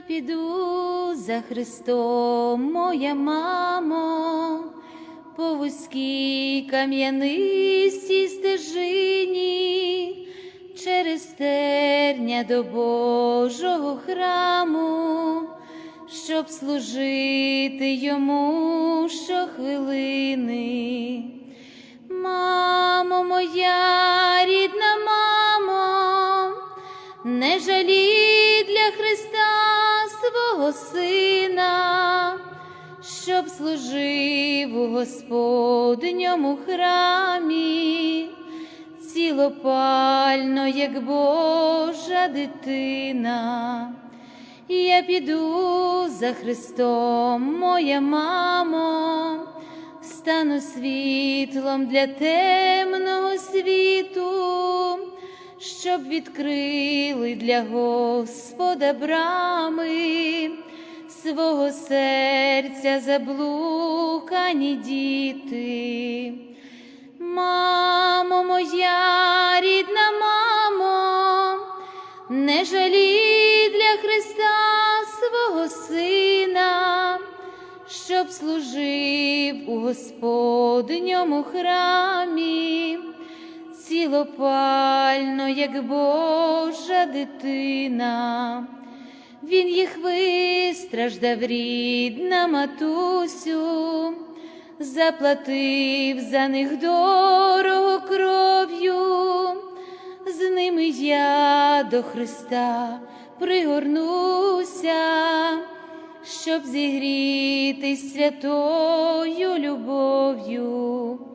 Піду за Христом, моя мамо, по вузькій кам'янистій стежині, через терня до Божого храму, щоб служити йому щохвилини. Мамо моя рідна мамо, не жалі для Христа свого сина, щоб служив у Господньому храмі, цілопально, як Божа дитина. Я піду за Христом, моя мамо, стану світлом для темного світу, щоб відкрили для Господа брами свого серця заблукані діти. Мамо моя рідна мамо, не жалі для Христа свого сина, щоб служив у Господньому храмі, цілопально, як Божа дитина. Він їх вистраждав, рідна матусю, заплатив за них дорого кров'ю, з ними я до Христа пригорнуся, щоб зігрітись святою любов'ю.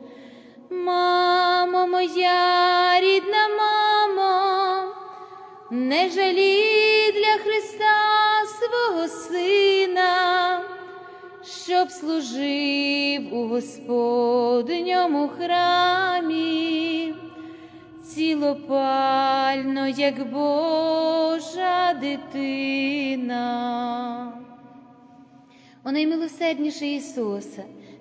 Мамо моя рідна мамо, не жалі для Христа свого сина, щоб служив у Господньому храмі, цілопально, як Божа дитина. О наймилосердніший Ісусе,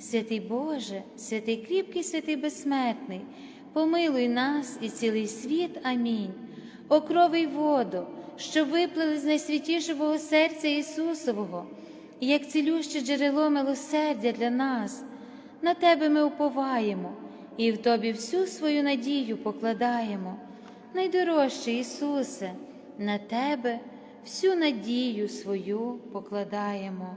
Святий Боже, святий кріпкий, святий безсмертний, помилуй нас і цілий світ. Амінь. О крови й воду, що виплили з найсвятішого серця Ісусового, як цілюще джерело милосердя для нас, на Тебе ми уповаємо і в Тобі всю свою надію покладаємо. Найдорожче Ісусе, на Тебе всю надію свою покладаємо.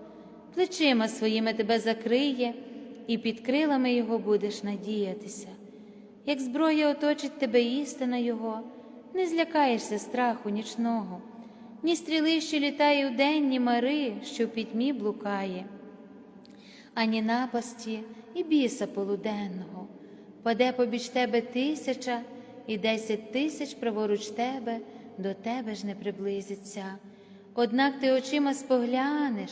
плечима своїми тебе закриє, і під крилами Його будеш надіятися. Як зброя оточить тебе істина Його, не злякаєшся страху нічного, ні стріли, що літає вдень, ні мари, що в пітьмі блукає, ані напасті і біса полуденного, паде побіч тебе тисяча і десять тисяч праворуч тебе, до тебе ж не приблизиться. Однак ти очима споглянеш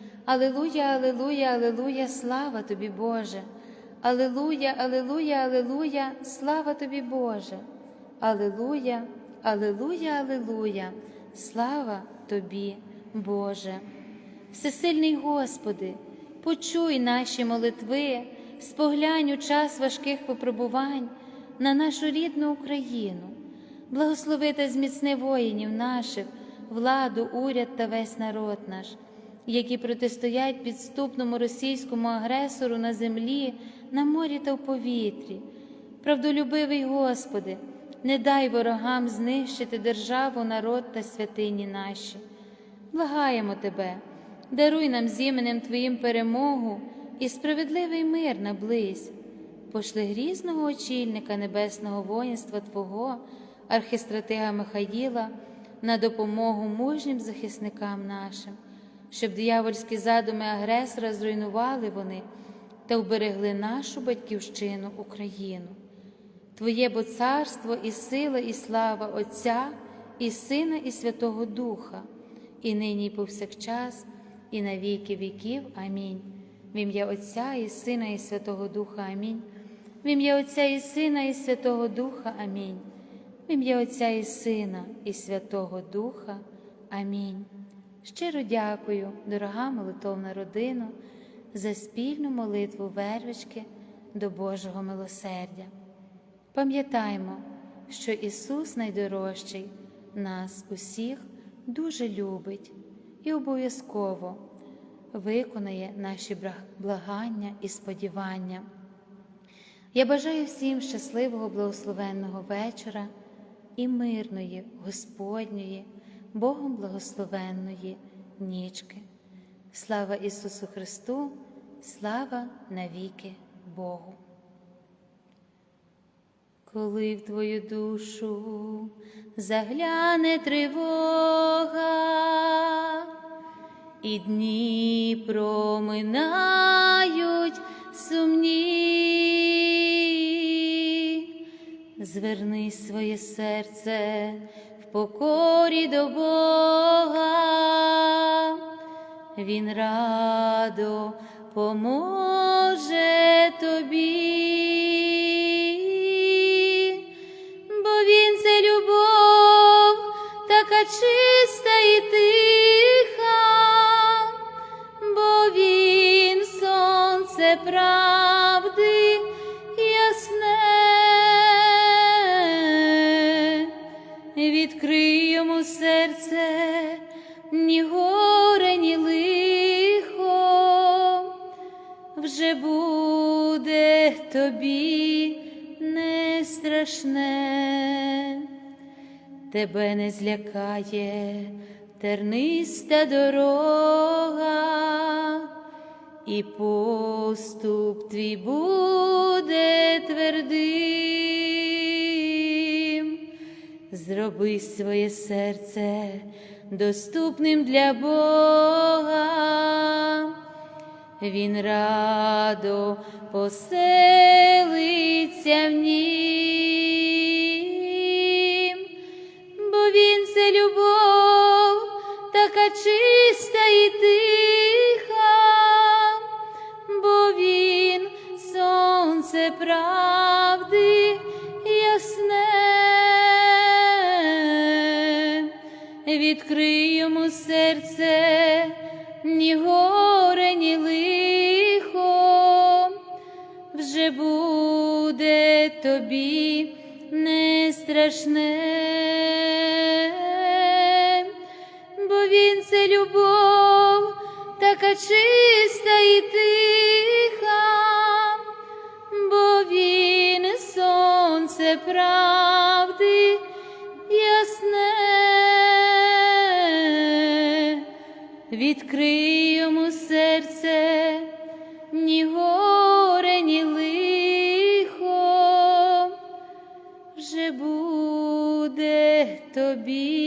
Алилуя, Алилуя, Алилуя, слава тобі, Боже. Алилуя, Алилуя, Алилуя, слава тобі, Боже. Алилуя, Алилуя, Алилуя, слава тобі, Боже. Всесильний Господи, почуй наші молитви, споглянь у час важких випробувань на нашу рідну Україну, благослови та зміцни воїнів наших, владу, уряд та весь народ наш. Які протистоять підступному російському агресору на землі, на морі та в повітрі. Правдолюбивий Господи, не дай ворогам знищити державу, народ та святині наші. Благаємо Тебе, даруй нам з іменем Твоїм перемогу і справедливий мир наблизь. Пошли грізного очільника небесного воїнства Твого, архистратига Михаїла, на допомогу мужнім захисникам нашим, щоб диявольські задуми агресора зруйнували вони та вберегли нашу батьківщину Україну. Твоє бо царство і сила, і слава Отця, і Сина, і Святого Духа, і нині, і повсякчас, і на віки віків. Амінь. В ім'я Отця і Сина, і Святого Духа Амінь. В ім'я Отця і Сина, і Святого Духа Амінь. В ім'я Отця і Сина, і Святого Духа. Амінь. Щиро дякую, дорога молитовна родина, за спільну молитву вервички до Божого милосердя. Пам'ятаймо, що Ісус найдорожчий нас усіх дуже любить і обов'язково виконає наші благання і сподівання. Я бажаю всім щасливого, благословенного вечора і мирної, Господньої, Богом благословенної нічки. Слава Ісусу Христу, слава навіки Богу. Коли в твою душу загляне тривога, і дні проминають сумні, зверни своє серце покорі до Бога, Він радо поможе тобі. Бо він це любов, така чиста і тиха, бо він сонце правди тобі не страшне, тебе не злякає терниста дорога, і поступ твій буде твердим, зроби своє серце доступним для Бога. Він радо поселиться в нім, бо він це любов, така чиста і тиха, тобі не страшне, бо він це любов, така чиста і тиха, бо він сонце правди ясне, відкрий тобі